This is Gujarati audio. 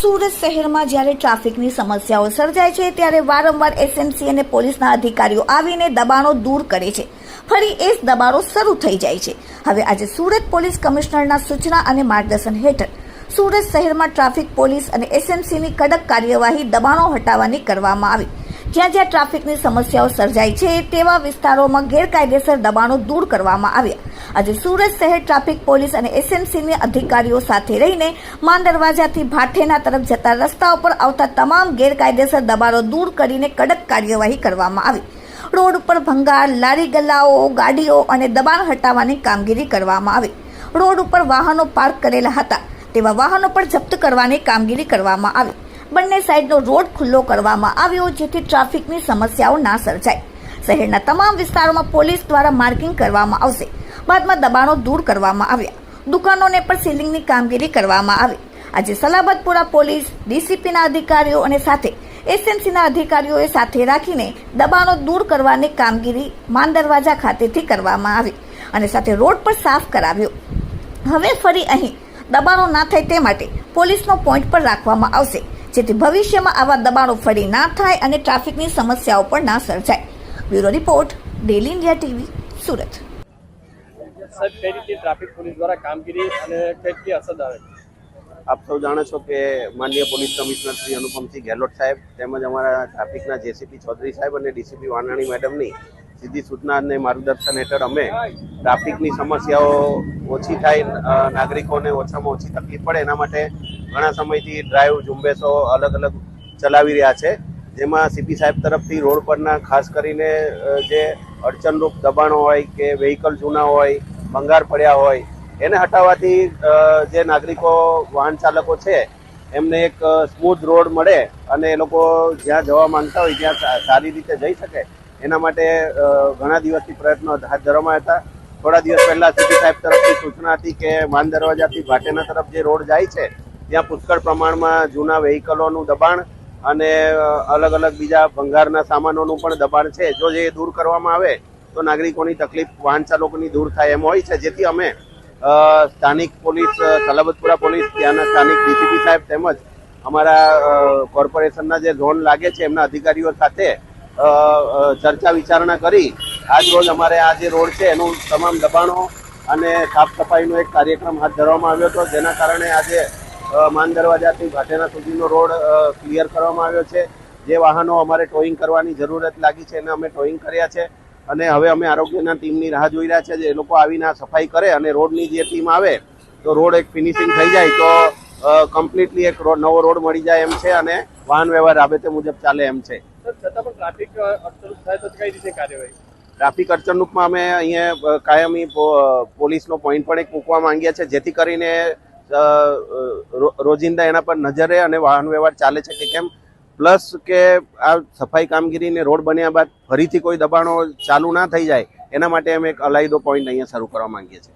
સુરત શહેરમાં જ્યારે ટ્રાફિકની સમસ્યાઓ સર્જાય છે, ત્યારે વારંવાર એસએમસી અને પોલીસના અધિકારીઓ આવીને દબાણો દૂર કરે છે. ફરી એ જ દબાણો શરૂ થઈ જાય છે. હવે આજે સુરત પોલીસ કમિશનરના સૂચના અને માર્ગદર્શન હેઠળ સુરત શહેરમાં ટ્રાફિક પોલીસ અને એસએમસીની કડક કાર્યવાહી દબાણો હટાવવાની કરવામાં આવી. જ્યાં જ્યાં ટ્રાફિકની સમસ્યાઓ સર્જાય છે, તેવા વિસ્તારોમાં ગેરકાયદેસર દબાણો દૂર કરવામાં આવ્યા. આજે સુરત શહેર ટ્રાફિક પોલીસ અને એસએમસીની અધિકારીઓ સાથે રહીને માન દરવાજાથી ભાઠેના તરફ જતા રસ્તા ઉપર આવતા તમામ ગેરકાયદેસર દબાણો દૂર કરીને કડક કાર્યવાહી કરવામાં આવી. રોડ ઉપર ભંગાર લારી ગલ્લાઓ ગાડીઓ અને દબાણ હટાવવાની કામગીરી કરવામાં આવી. રોડ ઉપર વાહનો પાર્ક કરેલા હતા, તેવા વાહનો પણ જપ્ત કરવાની કામગીરી કરવામાં આવી. બંને સાઈડનો રોડ ખુલ્લો કરવામાં આવ્યો જેથી ટ્રાફિકની સમસ્યાઓ ના સર્જાય. શહેરના તમામ વિસ્તારોમાં પોલીસ દ્વારા માર્કિંગ કરવામાં આવશે. બાદમાં દબાણો દૂર કરવામાં આવ્યા. દુકાનોને પણ સીલિંગની કામગીરી કરવામાં આવી. આજે સલાબતપુરા પોલીસ, ડીસીપીના અધિકારીઓ અને સાથે એસએમસીના અધિકારીઓએ સાથે રાખીને દબાણો દૂર કરવાની કામગીરી માન દરવાજા ખાતેથી કરવામાં આવી અને સાથે રોડ પર સાફ કરાવ્યો. હવે ફરી અહીં દબાણો ના થાય તે માટે પોલીસનો પોઈન્ટ પર રાખવામાં આવશે. જેથી ભવિષ્યમાં આવા દબાણો ફરી ના થાય અને ટ્રાફિકની સમસ્યાઓ પણ ના સર્જાય. Bureau report daily India TV Surat. સાહેબ કઈ રીતે ટ્રાફિક પોલીસ દ્વારા કામગીરી અને કઈ રીતે અસર આવે? આપ સૌ જાણો છો કે માનનીય પોલીસ કમિશનર શ્રી અનુપમસિંહ ગેહલોત સાહેબ તેમજ અમારા ટ્રાફિકના જેસીપી ચૌધરી સાહેબ અને ડીસીપી વાનાણી મેડમની સીધી સૂચના અને માર્ગદર્શન હેઠળ અમે ટ્રાફિકની સમસ્યાઓ ઓછી થાય નાગરિકોને ઓછામાં ઓછી તકલીફ પડે એના માટે ઘણા સમયથી ડ્રાઈવ ઝુંબેશો અલગ અલગ ચલાવી રહ્યા છે. જેમાં સીપી સાહેબ તરફથી રોડ પરના ખાસ કરીને જે અડચણરૂપ દબાણો હોય કે વેહિકલ જૂના હોય, ભંગાર પડ્યા હોય, એને હટાવવાથી જે નાગરિકો, વાહન ચાલકો છે, એમને એક સ્મૂથ રોડ મળે અને એ લોકો જ્યાં જવા માંગતા હોય, ત્યાં સારી રીતે જઈ શકે. એના માટે ઘણા દિવસથી પ્રયત્નો હાથ ધરવામાં હતા. થોડા દિવસ પહેલા સીટી સાહેબ તરફથી સૂચના હતી કે માન દરવાજાથી ભાટેના તરફ જે રોડ જાય છે ત્યાં પુષ્કળ પ્રમાણમાં જૂના વેહિકલોનું દબાણ અને અલગ અલગ બીજા ભંગારના સામાનોનું પણ દબાણ છે. જો જે દૂર કરવામાં આવે, તો નાગરિકોની તકલીફ વાહન ચાલકોની દૂર થાય. એમ હોય છે. જેથી અમે સ્થાનિક પોલીસ સલાબતપુરા પોલીસ, ત્યાંના સ્થાનિક ડીસીપી સાહેબ તેમજ અમારા કોર્પોરેશનના જે ઝોન લાગે છે, એમના અધિકારીઓ સાથે ચર્ચા વિચારણા કરી. આજ રોજ અમારે આ જે રોડ છે, એનું તમામ દબાણો અને સાફ સફાઈનો એક કાર્યક્રમ હાથ ધરવામાં આવ્યો હતો. જેના કારણે આજે માન દરવાજાથી ભાટેના સુધીનો રોડ ક્લિયર કરવામાં આવ્યો છે. જે વાહનો અમારે ટોઈંગ કરવાની જરૂરત લાગી છે એને અમે ટોઈંગ કર્યા છે. અને હવે અમે આરોગ્યના ટીમની રાહ જોઈ રહ્યા છે જે લોકો આવીને આ સફાઈ કરે અને રોડની જે ટીમ આવે તો રોડ એક ફિનિશિંગ થઈ જાય તો કમ્પ્લીટલી એક રોડ નવો રોડ મળી જાય એમ છે અને વાહન વ્યવહાર રાબેતે મુજબ ચાલે એમ છે. ટ્રાફિક અડચણરૂપમાં અમે અહીંયા કાયમી પોલીસનો પોઈન્ટ પણ એક મૂકવા માંગીએ છીએ જેથી કરીને રોજિંદા એના પર નજરે અને વાહન વ્યવહાર ચાલે છે કે કેમ? પ્લસ કે આ સફાઈ કામગીરીને રોડ બન્યા બાદ ફરીથી કોઈ દબાણો ચાલુ ના થઈ જાય, એના માટે અમે એક અલાયદો પોઈન્ટ અહીંયા શરૂ કરવા માંગીએ છીએ.